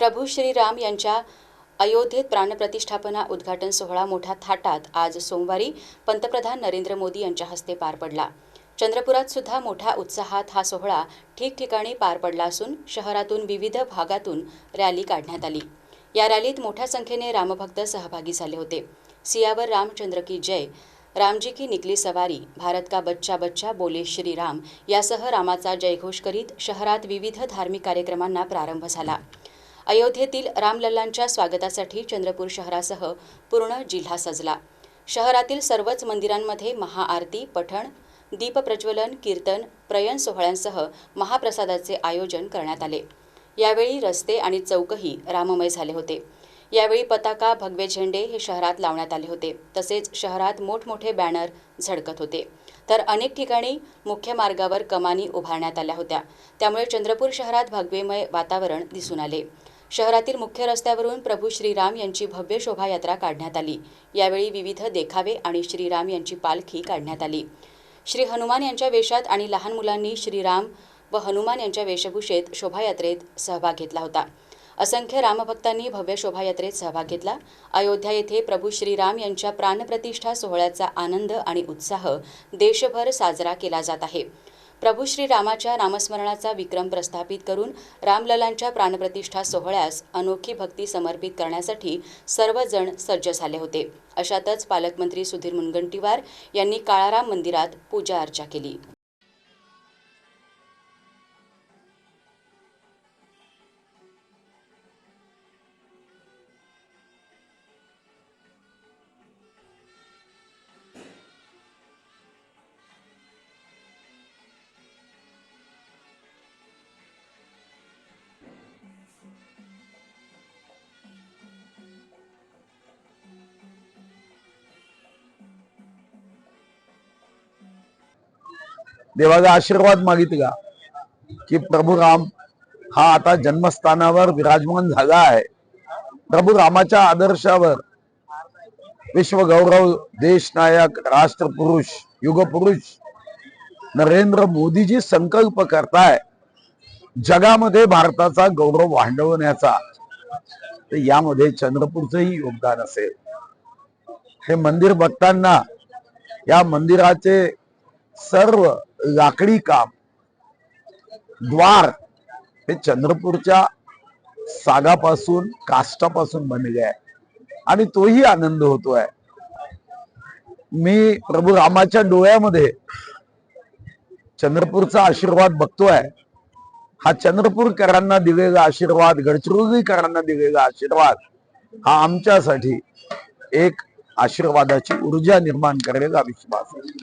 प्रभू श्रीराम यांच्या अयोध्येत प्राणप्रतिष्ठापना उद्घाटन सोहळा मोठ्या थाटात आज सोमवारी पंतप्रधान नरेंद्र मोदी यांच्या हस्ते पार पडला. चंद्रपुरात सुद्धा मोठ्या उत्साहात हा सोहळा ठिकठिकाणी पार पडला असून शहरातून विविध भागातून रॅली काढण्यात आली. या रॅलीत मोठ्या संख्येने रामभक्त सहभागी झाले होते. सियावर रामचंद्र की जय रामजी की निकली सवारी भारत का बच्चा बच्चा बोले श्रीराम यासह रामाचा जयघोष करीत शहरात विविध धार्मिक कार्यक्रमांना प्रारंभ झाला. अयोध्येतील रामलल्लांच्या स्वागतासाठी चंद्रपूर शहरासह पूर्ण जिल्हा सजला. शहरातील सर्वच मंदिरांमध्ये महाआरती पठण दीपप्रज्वलन कीर्तन प्रयण सोहळ्यांसह महाप्रसादाचे आयोजन करण्यात आले. यावेळी रस्ते आणि चौकही राममय झाले होते. यावेळी पताका भगवे झेंडे हे शहरात लावण्यात आले होते. तसेच शहरात मोठमोठे बॅनर झळकत होते. तर अनेक ठिकाणी मुख्य मार्गावर कमानी उभारण्यात आल्या होत्या. त्यामुळे चंद्रपूर शहरात भगवेमय वातावरण दिसून आले. शहरातील मुख्य रस्त्यावरून प्रभू श्रीराम यांची भव्य शोभायात्रा काढण्यात आली. यावेळी विविध देखावे आणि श्रीराम यांची पालखी काढण्यात आली. श्री हनुमान यांच्या वेशात आणि लहान मुलांनी श्रीराम व हनुमान यांच्या वेशभूषेत शोभायात्रेत सहभाग घेतला होता. असंख्य रामभक्तांनी भव्य शोभायात्रेत सहभाग घेतला. अयोध्या येथे प्रभू श्रीराम यांच्या प्राणप्रतिष्ठा सोहळ्याचा आनंद आणि उत्साह देशभर साजरा केला जात आहे. प्रभू श्रीरामाच्या नामस्मरणाचा विक्रम प्रस्थापित करून रामललांच्या प्राणप्रतिष्ठा सोहळ्यास अनोखी भक्ती समर्पित करण्यासाठी सर्वजण सज्ज झाले होते. अशातच पालकमंत्री सुधीर मुनगंटीवार यांनी काळाराम मंदिरात पूजा अर्चा केली. देवाचा आशीर्वाद मागितला की प्रभू राम हा आता जन्मस्थानावर विराजमान झाला आहे. प्रभू रामाच्या आदर्शावर विश्वगौरव गौरव देशनायक राष्ट्रपुरुष युगपुरुष नरेंद्र मोदीजी संकल्प करताय. जगामध्ये भारताचा गौरव वाढवण्याचा. तर यामध्ये चंद्रपूरचंही योगदान असेल. हे मंदिर बघताना या मंदिराचे सर्व लाकडी काम द्वार हे चंद्रपूरच्या सागापासून काष्टापासून बनले आहे. आणि तोही आनंद होतोय. मी प्रभू रामाच्या डोळ्यामध्ये चंद्रपूरचा आशीर्वाद बघतोय. हा चंद्रपूरकरांना दिलेला आशीर्वाद गडचिरोलीकरांना दिलेला आशीर्वाद हा आमच्यासाठी एक आशीर्वादाची ऊर्जा निर्माण करेल विश्वास आहे.